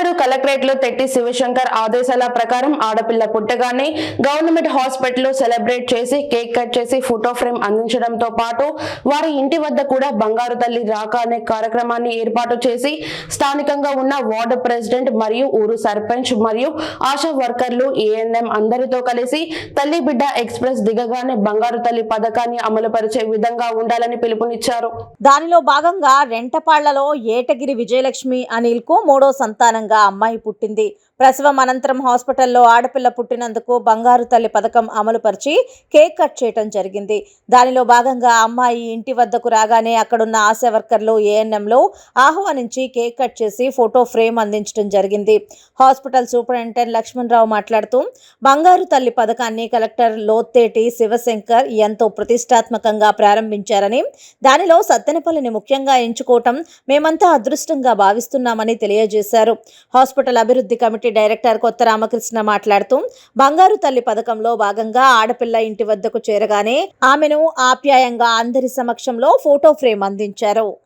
పల్నాడు కలెక్టరేట్లో తెట్టి శివశంకర్ ఆదేశాల ప్రకారం ఆడపిల్ల పుట్టగానే గవర్నమెంట్ హాస్పిటల్లో సెలబ్రేట్ చేసి కేక్ కట్ చేసి ఫోటో ఫ్రేమ్ అందించడంతో పాటు వారి ఇంటి వద్ద కూడా బంగారు తల్లి రాక అనే కార్యక్రమాన్ని ఏర్పాటు చేసి స్థానికంగా ఉన్న వార్డు ప్రెసిడెంట్ మరియు ఊరు సర్పంచ్ మరియు ఆశా వర్కర్లు ఏఎన్ఎం అందరితో కలిసి తల్లి బిడ్డ ఎక్స్ప్రెస్ దిగగానే బంగారు తల్లి పథకాన్ని అమలుపరిచే విధంగా ఉండాలని పిలుపునిచ్చారు. దానిలో భాగంగా రెంటపాళ్ళలో ఏటగిరి విజయలక్ష్మి అనిల్కు మూడో సంతానంగా అమ్మాయి పుట్టింది. ప్రసవం అనంతరం హాస్పిటల్లో ఆడపిల్ల పుట్టినందుకు బంగారు తల్లి పథకం అమలుపరిచి కేక్ కట్ చేయటం జరిగింది. దానిలో భాగంగా అమ్మాయి ఇంటి వద్దకు రాగానే అక్కడున్న ఆశా వర్కర్లు ఏఎన్ఎంలో ఆహ్వానించి కేక్ కట్ చేసి ఫోటో ఫ్రేమ్ అందించడం జరిగింది. హాస్పిటల్ సూపరింటెండెంట్ లక్ష్మణరావు మాట్లాడుతూ బంగారు తల్లి పథకాన్ని కలెక్టర్ లోత్తేటి శివశంకర్ ఎంతో ప్రతిష్టాత్మకంగా ప్రారంభించారని దానిలో సత్తెనపల్లిని ముఖ్యంగా ఎంచుకోవటం మేమంతా అదృష్టంగా భావిస్తున్నామని తెలియజేశారు. హాస్పిటల్ అభివృద్ధి కమిటీ డైరెక్టర్ కొత్త రామకృష్ణ మాట్లాడుతూ బంగారు తల్లి పథకంలో భాగంగా ఆడపిల్ల ఇంటి వద్దకు చేరగానే ఆమెను ఆప్యాయంగా అందరి సమక్షంలో ఫోటో ఫ్రేమ్ అందించారు.